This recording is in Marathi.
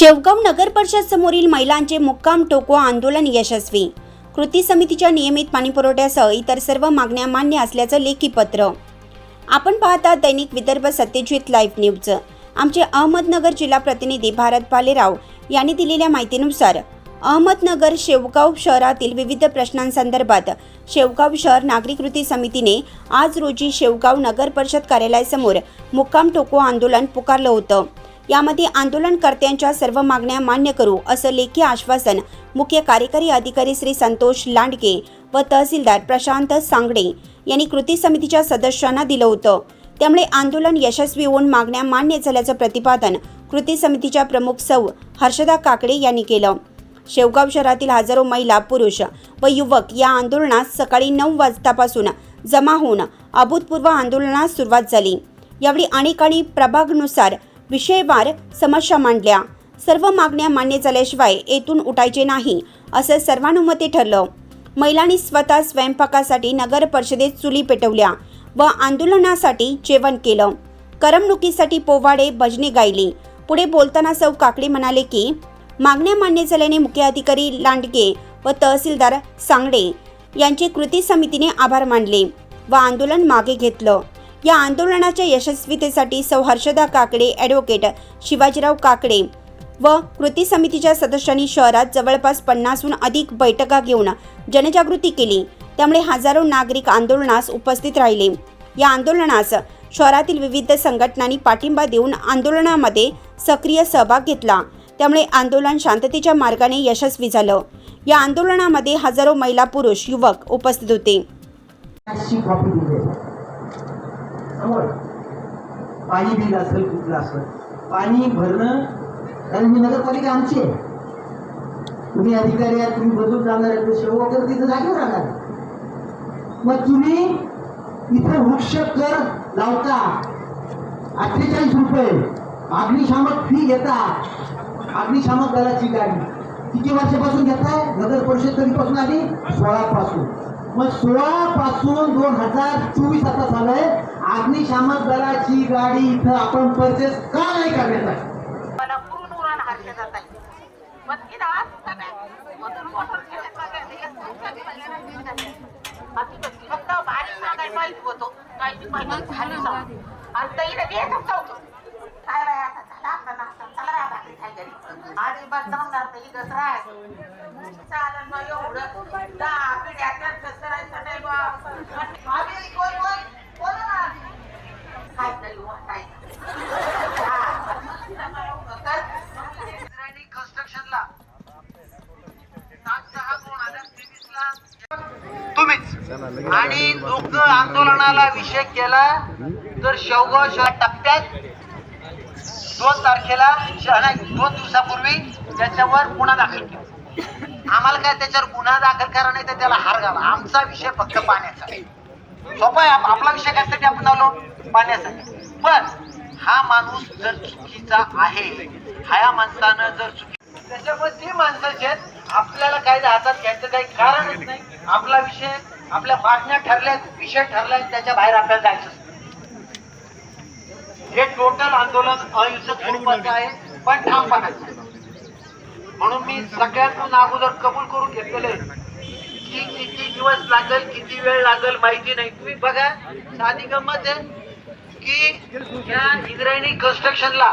शेवगाव नगर परिषद समोरील महिलांचे मुक्काम टोको आंदोलन यशस्वी. कृती समितीच्या नियमित पाणीपुरवठ्यासह इतर सर्व मागण्या मान्य असल्याचं लेखी पत्र. आपण पाहता दैनिक विदर्भ सत्यजित लाईव्ह न्यूज. आमचे अहमदनगर जिल्हा प्रतिनिधी भारत भालेराव यांनी दिलेल्या माहितीनुसार अहमदनगर शेवगाव शहरातील विविध प्रश्नांसंदर्भात शेवगाव शहर नागरिक कृती समितीने आज रोजी शेवगाव नगर परिषद कार्यालयासमोर मुक्काम टोको आंदोलन पुकारलं होतं. यामध्ये आंदोलनकर्त्यांच्या सर्व मागण्या मान्य करू असं लेखी आश्वासन मुख्य कार्यकारी अधिकारी श्री संतोष लांडगे व तहसीलदार प्रशांत सांगडे यांनी कृती समितीच्या सदस्यांना दिलं होतं. त्यामुळे आंदोलन यशस्वी होऊन मागण्या मान्य झाल्याचं प्रतिपादन कृती समितीच्या प्रमुख सौ हर्षदा काकडे यांनी केलं. शेवगाव शहरातील हजारो महिला पुरुष व युवक या आंदोलनात सकाळी नऊ वाजतापासून जमा होऊन अभूतपूर्व आंदोलनास सुरुवात झाली. यावेळी अनेकांनी प्रभागानुसार विषयवार समस्या मांडल्या. सर्व मागण्या मान्य झाल्याशिवाय येथून उठायचे नाही असं सर्वानुमते ठरलं. महिलांनी स्वतः स्वयंपाकासाठी नगर परिषदेत चुली पेटवल्या व आंदोलनासाठी जेवण केलं. करमणुकीसाठी पोवाडे भजने गायली. पुढे बोलताना सौ काकडे म्हणाले की मागण्या मान्य झाल्याने मुख्य अधिकारी लांडगे व तहसीलदार सांगडे यांचे कृती समितीने आभार मानले व आंदोलन मागे घेतलं. या आंदोलनाच्या यशस्वीतेसाठी सौ हर्षदा काकडे ॲडव्होकेट शिवाजीराव काकडे व कृती समितीच्या सदस्यांनी शहरात जवळपास पन्नासहून अधिक बैठका घेऊन जनजागृती केली. त्यामुळे हजारो नागरिक आंदोलनास उपस्थित राहिले. या आंदोलनास शहरातील विविध संघटनांनी पाठिंबा देऊन आंदोलनामध्ये सक्रिय सहभाग घेतला. त्यामुळे आंदोलन शांततेच्या मार्गाने यशस्वी झालं. या आंदोलनामध्ये हजारो महिला पुरुष युवक उपस्थित होते. समोर पाणी बिल असेल कुठलं असेल. पाणी भरणं कारण ही नगरपालिका आमची आहे. तुम्ही अधिकारी आहात तुम्ही बदलून जाणार आहे तर वगैरे तिथं जागेवर राहणार मग तुम्ही इथं वृक्ष कर लावता अठ्ठेचाळीस रुपये. अग्निशामक फी घेता अग्निशामक दलाची गाडी. किती वर्षापासून घेताय? नगर परिषद कधीपासून आली? सोळा पासून मग सोळा पासून दोन हजार चोवीस आता झालंय. अग्निशामक दलाची गाडी इथं आपण परचेस का नाही करण्यात आली मला पूर्ण उरण हरले जात आहे. पण मग आज सगळ्या मधून करायचं केल्या बा दिल्या, सगळ्या सगळ्या दिल्या झाल्या. बाकी कसली फक्त भारी सांगायला माहिती होतो काय ती पहिली झाली जाऊ आणि ताईला द्यायचं चौक काय बाय आता झाला आपला नाश्ता चला रा भाकरी खाय घरी आणि बस जमणार ताई दसरा आहे चालेल मग एवढं दहा पिढ्या कसं करायचं नाही बा भाभी कोण कोण कोण आली? काय तरी वाटायचं इस्रायली कन्स्ट्रक्शनला सात सहा दोन हजार तेवीस ला तुम्हीच आणि दुग्ध आंदोलनाला विषय केला तर शेवगाव शहर टप्प्यात दोन तारखेला दोन दिवसापूर्वी त्याच्यावर गुन्हा दाखल केला. आम्हाला काय त्याच्यावर गुन्हा दाखल करा नाही तर त्याला हार घाला. आमचा विषय फक्त पाण्याचा. सोपा आहे आपला विषय कशासाठी आपण आलो पाण्यासाठी. पण हा माणूस जर चुकीचा आहे ह्या माणसानं जर चुकी त्याच्यामुळे ती माणसं जे आहेत आपल्याला काय हातात घ्यायचं काही कारणच नाही. आपला विषय आपल्या मागण्या ठरल्यात विषय ठरलाय त्याच्या बाहेर आपल्याला जायचं असतं. हे टोटल आंदोलन अहिंसक स्वरूपाचं आहे पण ठामपणाचं. म्हणून मी सगळ्यातून अगोदर कबूल करून घेतलेलं की किती दिवस लागेल किती वेळ लागेल माहिती नाही तुम्ही बघा साधी गंमत आहे की या इंद्रायणी कन्स्ट्रक्शनला